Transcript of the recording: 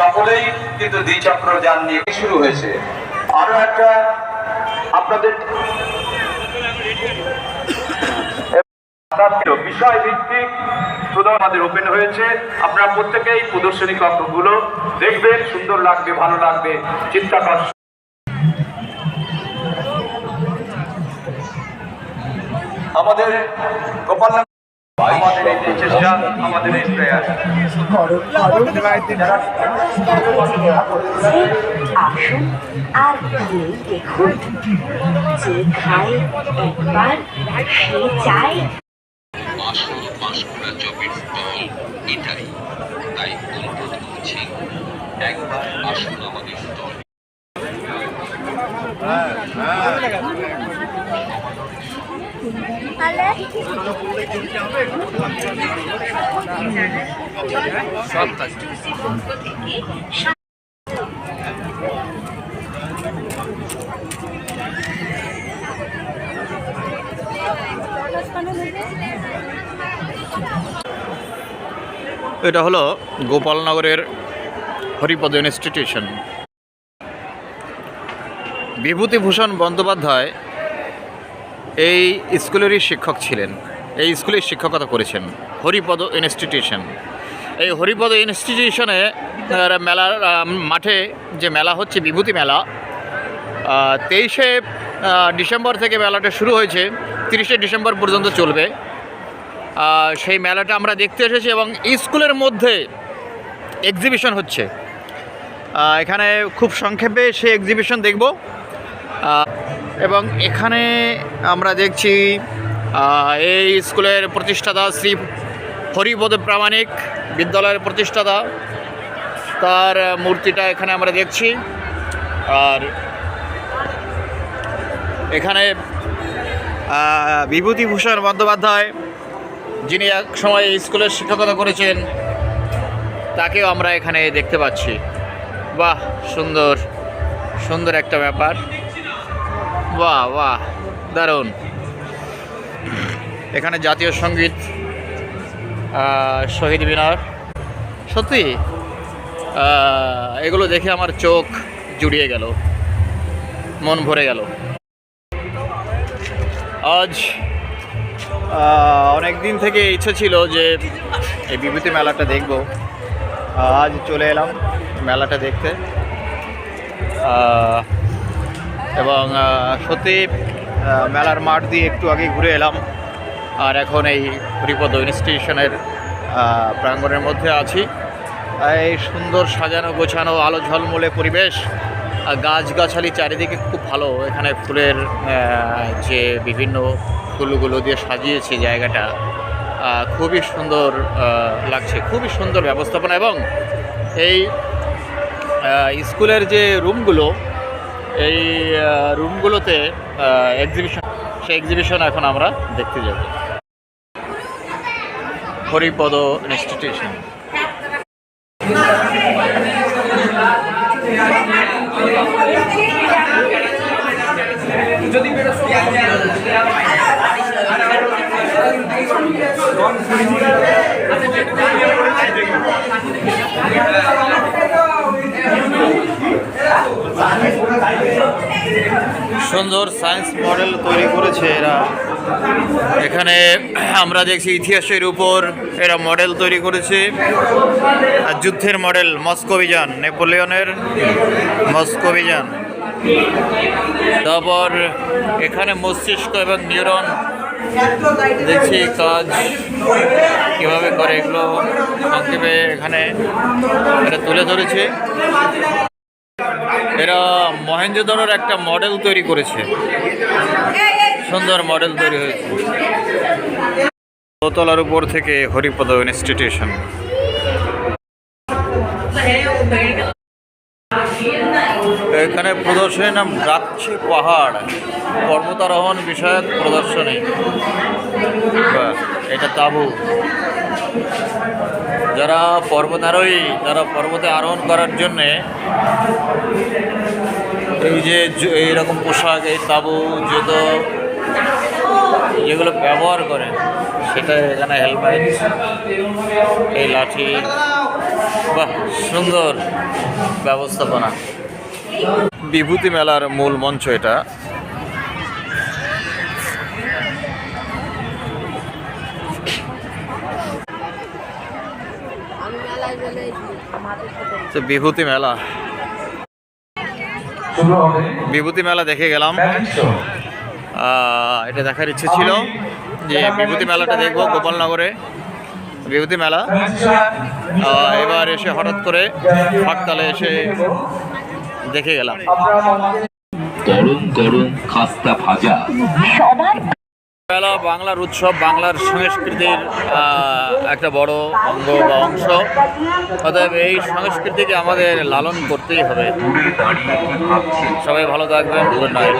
সকলেই কিন্তু দ্বিচক্র যান নিয়ে শুরু হয়েছে। আরও একটা আপনাদের বিষয় ভিত্তিক আমাদের ওপেন হয়েছে। আপনারা প্রত্যেকেই প্রদর্শনী কক্ষগুলো দেখবেন, সুন্দর লাগবে, ভালো লাগবে চিত্তাকর্ষক আমাদের গোপাল আমাদের এই চেষ্টা আমাদের এই প্রয়াস। আসুন আর দেখুন যে খায় একবার সে চায়। আসল পাঁশকুড়া চপের স্থল এটাই তাই অনুরোধ করছি একবার আসুন আমাদের এটা হলো গোপালনগরের হরিপদ ইনস্টিটিউশন বিভূতিভূষণ বন্দ্যোপাধ্যায় এই স্কুলেরই শিক্ষক ছিলেন। এই স্কুলের শিক্ষকতা করেছেন। হরিপদ ইনস্টিটিউশন। এই হরিপদ ইনস্টিটিউশনে মেলার মাঠে যে মেলা হচ্ছে, বিভূতি মেলা তেইশে ডিসেম্বর থেকে মেলাটা শুরু হয়েছে। তিরিশে ডিসেম্বর পর্যন্ত চলবে। সেই মেলাটা আমরা দেখতে এসেছি এবং স্কুলের মধ্যে এক্সিবিশন হচ্ছে। এখানে খুব সংক্ষেপে সেই এক্সিবিশন দেখব। এবং এখানে আমরা দেখছি এই স্কুলের প্রতিষ্ঠাতা শ্রী হরিপদ প্রামাণিক বিদ্যালয়ের প্রতিষ্ঠাতা। তার মূর্তিটা এখানে আমরা দেখছি। আর এখানে বিভূতিভূষণ বন্দ্যোপাধ্যায়, যিনি এক সময় স্কুলের শিক্ষকতা করেছেন, তাকেও আমরা এখানে দেখতে পাচ্ছি। বাহ, সুন্দর সুন্দর একটা ব্যাপার। বাহ বাহ, দারুণ। এখানে জাতীয় সংগীত শহীদ মিনার। সত্যি এগুলো দেখে আমার চোখ জুড়িয়ে গেল, মন ভরে গেল। আজ অনেক দিন থেকে ইচ্ছে ছিল যে এই বিভূতি মেলাটা দেখব। আজ চলে এলাম মেলাটা দেখতে। এবং সত্যি মেলার মাঠ দিয়ে একটু আগে ঘুরে এলাম। আর এখন এই হরিপদ ইনস্টিটিউশনের প্রাঙ্গণের মধ্যে আছি। এই সুন্দর সাজানো গোছানো আলো ঝলমলে পরিবেশ গাছগাছালি চারিদিকে খুব ভালো। এখানে ফুলের যে বিভিন্ন ফুলগুলো দিয়ে সাজিয়েছে জায়গাটা খুবই সুন্দর লাগছে। খুবই সুন্দর ব্যবস্থাপনা এবং এই স্কুলের যে রুমগুলো এই রুমগুলোতে এক্সিবিশন সেই এক্সিবিশন এখন আমরা দেখতে যাব। হরিপদ ইনস্টিটিউশন সুন্দর সায়েন্স মডেল তৈরি করেছে এরা। এখানে আমরা দেখছি ইতিহাসের উপর এরা মডেল তৈরি করেছে। আর যুদ্ধের মডেল মস্কোভিজান নেপোলিয়নের মস্কোভিজান তারপর এখানে মস্তিষ্ক এবং নিউরন। দেখছি কাজ কীভাবে করে এগুলো সংক্ষেপে এখানে এটা তুলে ধরেছে। এরা মহেন্দ্রধরের একটা মডেল তৈরি করেছে। সুন্দর মডেল তৈরি হয়েছে। দোতলার উপর থেকে হরিপদ ইনস্টিটিউশন এখানে প্রদর্শনীর নাম গাচ্ছে পাহাড়। পর্বতারোহণ বিষয়ক প্রদর্শনী। এটা তাবু। যারা পর্বত আরোহী যারা পর্বতে আরোহণ করার জন্যে এই যে এইরকম পোশাক, এই তাবু, জুতো যেগুলো ব্যবহার করে সেটা এখানে হেলমেট, এই লাঠি, বাহ, সুন্দর ব্যবস্থাপনা। বিভূতি মেলার মূল মঞ্চ এটা। বিভূতি মেলা। বিভূতি মেলা দেখে গেলাম। আহ, এটা দেখার ইচ্ছে ছিল যে বিভূতি মেলাটা দেখব গোপালনগরে। বিভূতি মেলা। আহ, এবার এসে হঠাৎ করে হরতালে এসে দেখে গেলাম। গরম গরম খাস্তা ভাজা। মেলা, বাংলার উৎসব, বাংলার সংস্কৃতির একটা বড় অঙ্গ বা অংশ। অতএব এই সংস্কৃতিকে আমাদের লালন করতেই হবে। সবাই ভালো থাকবেন। Good night.